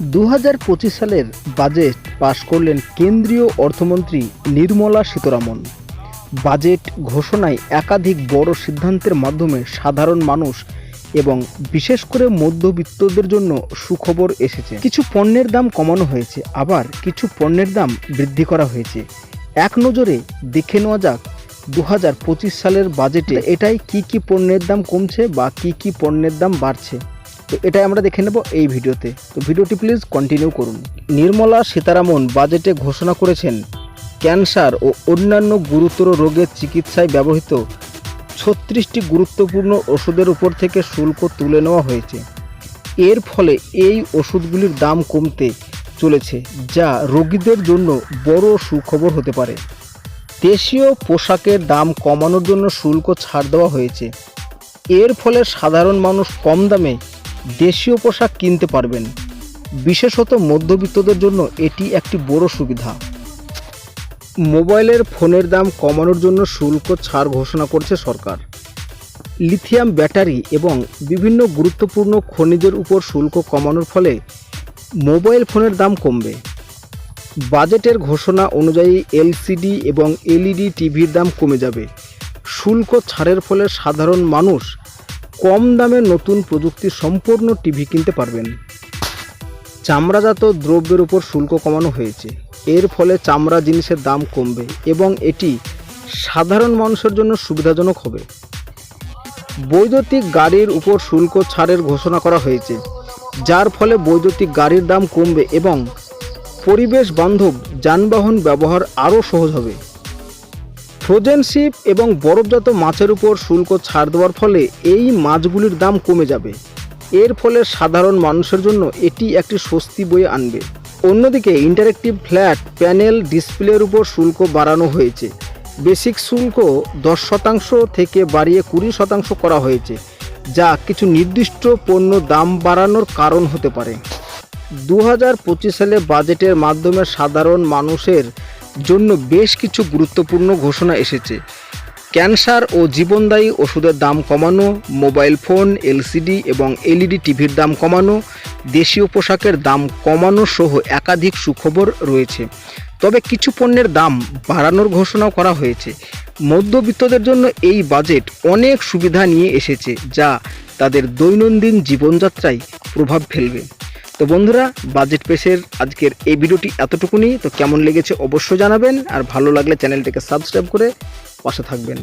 দু হাজার পঁচিশ সালের বাজেট পাশ করলেন কেন্দ্রীয় অর্থমন্ত্রী নির্মলা সীতারামন। বাজেট ঘোষণায় একাধিক বড় সিদ্ধান্তের মাধ্যমে সাধারণ মানুষ এবং বিশেষ করে মধ্যবিত্তদের জন্য সুখবর এসেছে। কিছু পণ্যের দাম কমানো হয়েছে, আবার কিছু পণ্যের দাম বৃদ্ধি করা হয়েছে। এক নজরে দেখে নেওয়া যাক দু হাজার পঁচিশ সালের বাজেটে এটাই কি কি পণ্যের দাম কমছে বা কি কি পণ্যের দাম বাড়ছে। তো এটাই আমরা দেখে নেব এই ভিডিওতে। তো ভিডিওটি প্লিজ কন্টিনিউ করুন। নির্মলা সীতারামন বাজেটে ঘোষণা করেছেন, ক্যান্সার ও অন্যান্য গুরুতর রোগের চিকিৎসায় ব্যবহৃত ছত্রিশটি গুরুত্বপূর্ণ ওষুধের উপর থেকে শুল্ক তুলে নেওয়া হয়েছে। এর ফলে এই ওষুধগুলির দাম কমতে চলেছে, যা রোগীদের জন্য বড় সুখবর হতে পারে। দেশীয় পোশাকের দাম কমানোর জন্য শুল্ক ছাড় দেওয়া হয়েছে। এর ফলে সাধারণ মানুষ কম দামে দেশীয় পোশাক কিনতে পারবেন। বিশেষত মধ্যবিত্তদের জন্য এটি একটি বড় সুবিধা। মোবাইলের ফোনের দাম কমানোর জন্য শুল্ক ছাড় ঘোষণা করছে সরকার। লিথিয়াম ব্যাটারি এবং বিভিন্ন গুরুত্বপূর্ণ খনিজের উপর শুল্ক কমানোর ফলে মোবাইল ফোনের দাম কমবে। বাজেটের ঘোষণা অনুযায়ী এলসিডি এবং এলইডি টিভির দাম কমে যাবে। শুল্ক ছাড়ের ফলে সাধারণ মানুষ কম দামে নতুন প্রযুক্তি সম্পূর্ণ টিভি কিনতে পারবেন। চামড়াজাত দ্রব্যের উপর শুল্ক কমানো হয়েছে। এর ফলে চামড়া জিনিসের দাম কমবে এবং এটি সাধারণ মানুষের জন্য সুবিধাজনক হবে। বৈদ্যুতিক গাড়ির উপর শুল্ক ছাড়ের ঘোষণা করা হয়েছে, যার ফলে বৈদ্যুতিক গাড়ির দাম কমবে এবং পরিবেশ বান্ধব যানবাহন ব্যবহার আরও সহজ হবে। ফ্রোজেন শিপ এবং বরফজাত মাছের উপর শুল্ক ছাড় দেওয়ার ফলে এই মাছগুলির দাম কমে যাবে। এর ফলে সাধারণ মানুষের জন্য এটি একটি স্বস্তি বয়ে আনবে। অন্যদিকে ইন্টারেক্টিভ ফ্ল্যাট প্যানেল ডিসপ্লের উপর শুল্ক বাড়ানো হয়েছে। বেসিক শুল্ক দশ শতাংশ থেকে বাড়িয়ে কুড়ি শতাংশ করা হয়েছে, যা কিছু নির্দিষ্ট পণ্য দাম বাড়ানোর কারণ হতে পারে। দু হাজার পঁচিশ সালে বাজেটের মাধ্যমে সাধারণ মানুষের জন্য বেশ কিছু গুরুত্বপূর্ণ ঘোষণা এসেছে। ক্যান্সার ও জীবনদায়ী ওষুধের দাম কমানো, মোবাইল ফোন, এলসিডি এবং এলইডি টিভির দাম কমানো, দেশীয় পোশাকের দাম কমানো সহ একাধিক সুখবর রয়েছে। তবে কিছু পণ্যের দাম বাড়ানোর ঘোষণাও করা হয়েছে। মধ্যবিত্তদের জন্য এই বাজেট অনেক সুবিধা নিয়ে এসেছে, যা তাদের দৈনন্দিন জীবনযাত্রায় প্রভাব ফেলবে। তো বন্ধুরা বাজেট পেসের আজকের এই ভিডিওটি এতটুকুনি। তো কেমন লেগেছে অবশ্যই জানাবেন, আর ভালো লাগলে চ্যানেলটিকে সাবস্ক্রাইব করে পাশে থাকবেন।